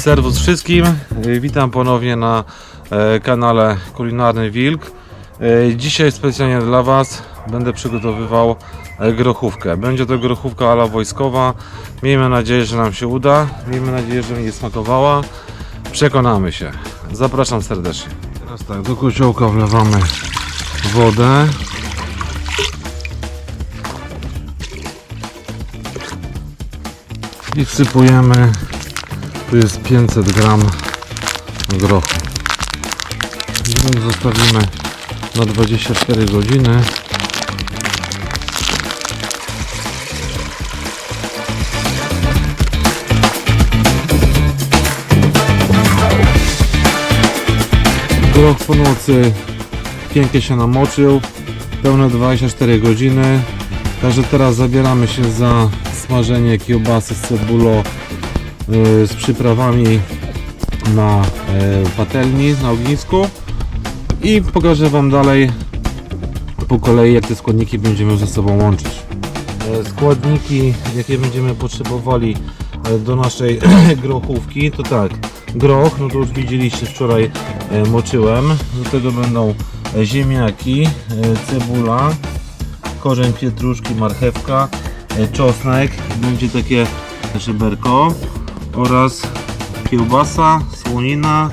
Serwus wszystkim, Y, witam ponownie na e, kanale Kulinarny Wilk. E, Dzisiaj specjalnie dla Was będę przygotowywał e, grochówkę. Będzie to grochówka ala wojskowa. Miejmy nadzieję, że nam się uda. Miejmy nadzieję, że będzie smakowała. Przekonamy się. Zapraszam serdecznie. Teraz tak, do kociołka wlewamy wodę. I wsypujemy tu jest 500 gram grochu. Groch zostawimy na 24 godziny. Groch po nocy pięknie się namoczył. Pełne 24 godziny. Także teraz zabieramy się za smażenie kiełbasy z cebulą y, z przyprawami na y, patelni, na ognisku. I pokażę Wam dalej po kolei jak te składniki będziemy ze sobą łączyć. E, Składniki jakie będziemy potrzebowali e, do naszej grochówki to tak groch, no to już widzieliście wczoraj e, moczyłem. Do tego będą ziemniaki, cebula korzeń pietruszki, marchewka, czosnek, będzie takie żeberko oraz kiełbasa, słonina,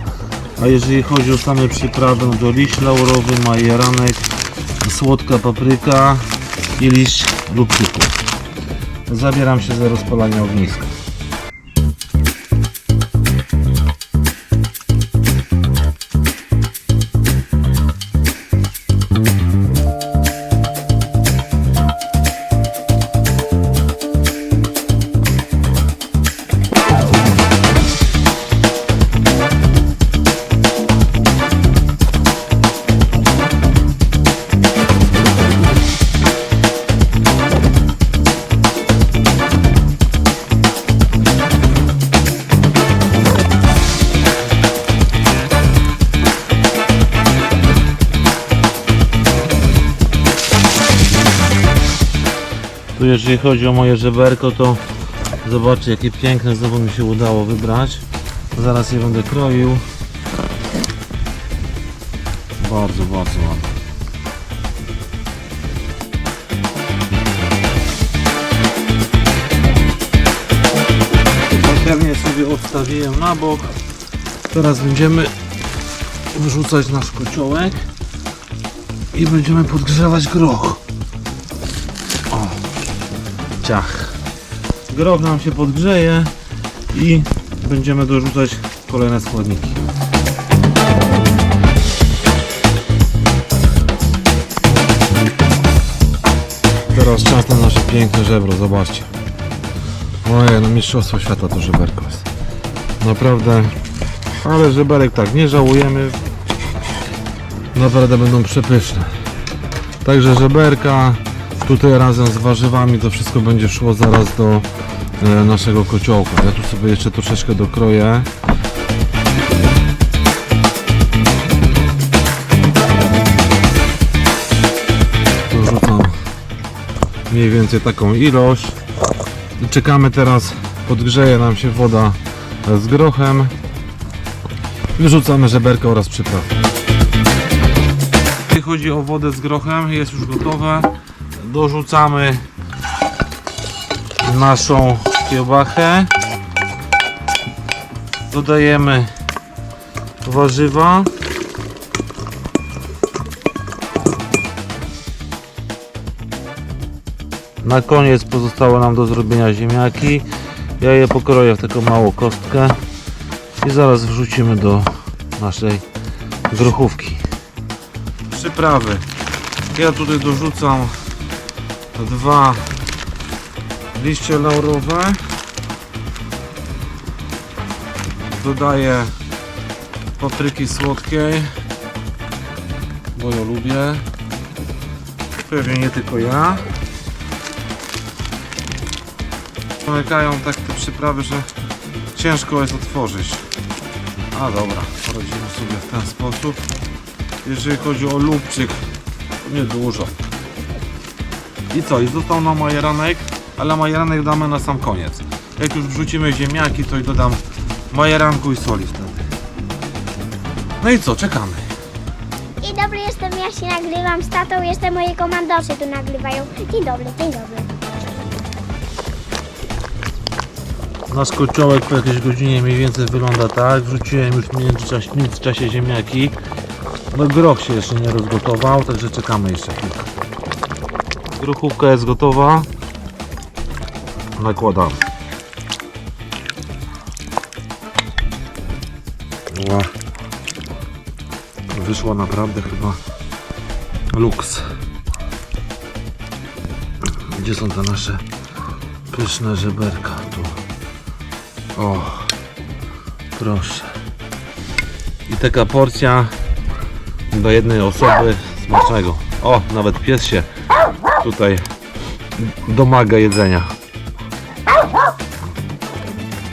a jeżeli chodzi o same przyprawy, no to liść laurowy, majeranek, słodka papryka i liść lubczyku. Zabieram się za rozpalanie ogniska. Tu jeżeli chodzi o moje żeberko, to zobaczcie jakie piękne znowu mi się udało wybrać. Zaraz je będę kroił. Bardzo, bardzo ładne. Patelnię sobie odstawiłem na bok. Teraz będziemy wrzucać nasz kociołek i będziemy podgrzewać groch. Ciach. Nam się podgrzeje i będziemy dorzucać kolejne składniki. Teraz czas na nasze piękne żebro, zobaczcie. Ojej, no mistrzostwo świata to żeberko jest. Naprawdę, ale żeberek tak, nie żałujemy. Naprawdę będą przepyszne. Także żeberka, Tutaj razem z warzywami to wszystko będzie szło zaraz do e, naszego kociołka. Ja tu sobie jeszcze troszeczkę dokroję. Dorzucam mniej więcej taką ilość. I czekamy teraz, podgrzeje nam się woda z grochem. Wyrzucamy żeberka oraz przyprawy. Jeśli chodzi o wodę z grochem, jest już gotowe dorzucamy naszą kiełbachę. Dodajemy warzywa. Na koniec pozostało nam do zrobienia ziemniaki. Ja je pokroję w taką małą kostkę i zaraz wrzucimy do naszej grochówki. Przyprawy. Ja tutaj dorzucam dwa. Liście laurowe. Dodaję papryki słodkiej bo ją lubię. Pewnie nie tylko ja. Pomykają tak te przyprawy, że ciężko jest otworzyć. A dobra, poradzimy sobie w ten sposób. Jeżeli chodzi o lubczyk to niedużo i co? I został nam majeranek, ale majeranek damy na sam koniec. Jak już wrzucimy ziemniaki, to i dodam majeranku i soli wtedy. No i co, czekamy. Dzień dobry, jestem ja się nagrywam z tatą, jestem moi komandorzy tu nagrywają. Dzień dobry, dzień dobry. Nasz kociołek po jakiejś godzinie mniej więcej wygląda tak. Wrzuciłem już w międzyczasie, w międzyczasie ziemniaki. No groch się jeszcze nie rozgotował, także czekamy jeszcze chwilkę. Grochówka jest gotowa. Nakładam. Ła. Wyszło naprawdę chyba luks. Gdzie są te nasze pyszne żeberka? Tu. O, proszę. I taka porcja do jednej osoby smacznego. O, nawet pies się tutaj domaga jedzenia.